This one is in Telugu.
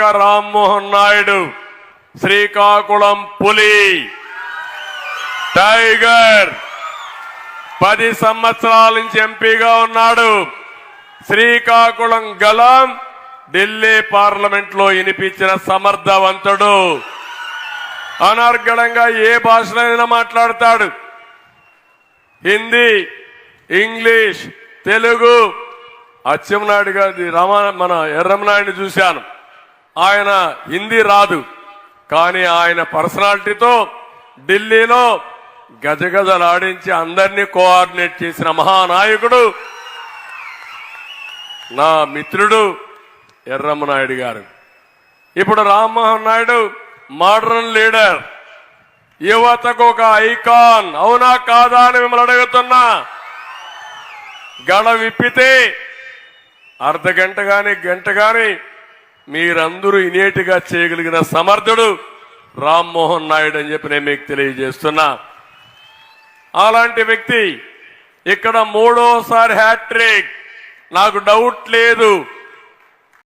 ఒక్క రామ్మోహన్ నాయుడు శ్రీకాకుళం పులి టైగర్ పది సంవత్సరాల నుంచి ఎంపీగా ఉన్నాడు. శ్రీకాకుళం గలం ఢిల్లీ పార్లమెంట్లో వినిపించిన సమర్థవంతుడు. అనర్గళంగా ఏ భాషలైనా మాట్లాడతాడు. హిందీ ఇంగ్లీష్ తెలుగు. అచ్చెంనాయుడు గారి రామ మన ఎర్రమనాయుడిని చూశాను. ఆయన హిందీ రాదు. కానీ ఆయన పర్సనాలిటీతో ఢిల్లీలో గజగజలాడించి అందరినీ కోఆర్డినేట్ చేసిన మహానాయకుడు నా మిత్రుడు ఎర్రమ్మనాయుడు గారు. ఇప్పుడు రామ్మోహన్ నాయుడు మోడర్న్ లీడర్. యువతకు ఒక ఐకాన్. అవునా కాదా అని మిమ్మల్ని అడుగుతున్నా. గడ విప్పితే అర్ధ గంట కానీ గంట కానీ మీరందరూ ఇనేటిగా చేయగలిగిన సమర్థుడు రామ్మోహన్ నాయుడు అని చెప్పి నేను మీకు తెలియజేస్తున్నా. అలాంటి వ్యక్తి ఇక్కడ మూడోసారి హ్యాట్రిక్. నాకు డౌట్ లేదు.